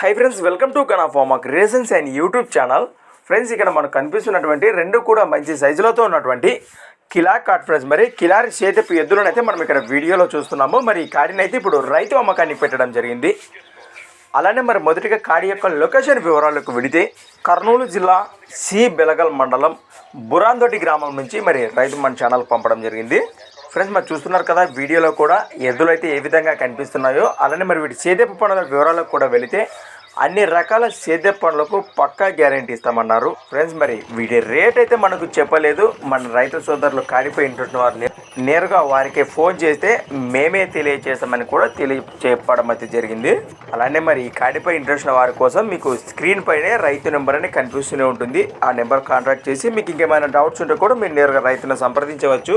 High friends welcome to కనాఫామా creations and YouTube channel friends ఇక్కడ మనకు కనిపిస్తున్నటువంటి రెండు కూడా మంచి సైజులతో ఉన్నటువంటి కిలా కాట్ ఫ్రెండ్స్ మరి కిలారి చేతపు ఎద్దులను అయితే మనం ఇక్కడ వీడియోలో చూస్తున్నాము. మరి ఈ కాడిని అయితే ఇప్పుడు రైతు అమ్మకానికి పెట్టడం జరిగింది. అలానే మరి మొదటిగా కాడి యొక్క లొకేషన్ వివరాలకు విడితే కర్నూలు జిల్లా సి బెలగల్ మండలం బురాందోటి గ్రామం నుంచి మరి రైతు మన ఛానల్ పంపడం జరిగింది. ఫ్రెండ్స్ మరి చూస్తున్నారు కదా వీడియోలో కూడా ఎద్దులు అయితే ఏ విధంగా కనిపిస్తున్నాయో. అలానే మరి వీటి సేద్యపు పనుల వివరాలకు కూడా వెళితే అన్ని రకాల సేద్య పనులకు పక్కా గ్యారంటీ ఇస్తామన్నారు. ఫ్రెండ్స్ మరి వీటి రేట్ అయితే మనకు చెప్పలేదు. మన రైతు సోదరులు కాడిపోయి ఉంటున్న వారిని నేరుగా వారికి ఫోన్ చేస్తే మేమే తెలియజేస్తామని కూడా తెలియ చెప్పడం అయితే జరిగింది. అలానే మరి ఈ కాడిపై ఇంట్రెస్ట్ ఉన్న వారి కోసం మీకు స్క్రీన్ పైనే రైతు నెంబర్ అని కనిపిస్తూనే ఉంటుంది. ఆ నెంబర్ కాంటాక్ట్ చేసి మీకు ఇంకేమైనా డౌట్స్ ఉంటే కూడా మీరు నేరుగా రైతును సంప్రదించవచ్చు.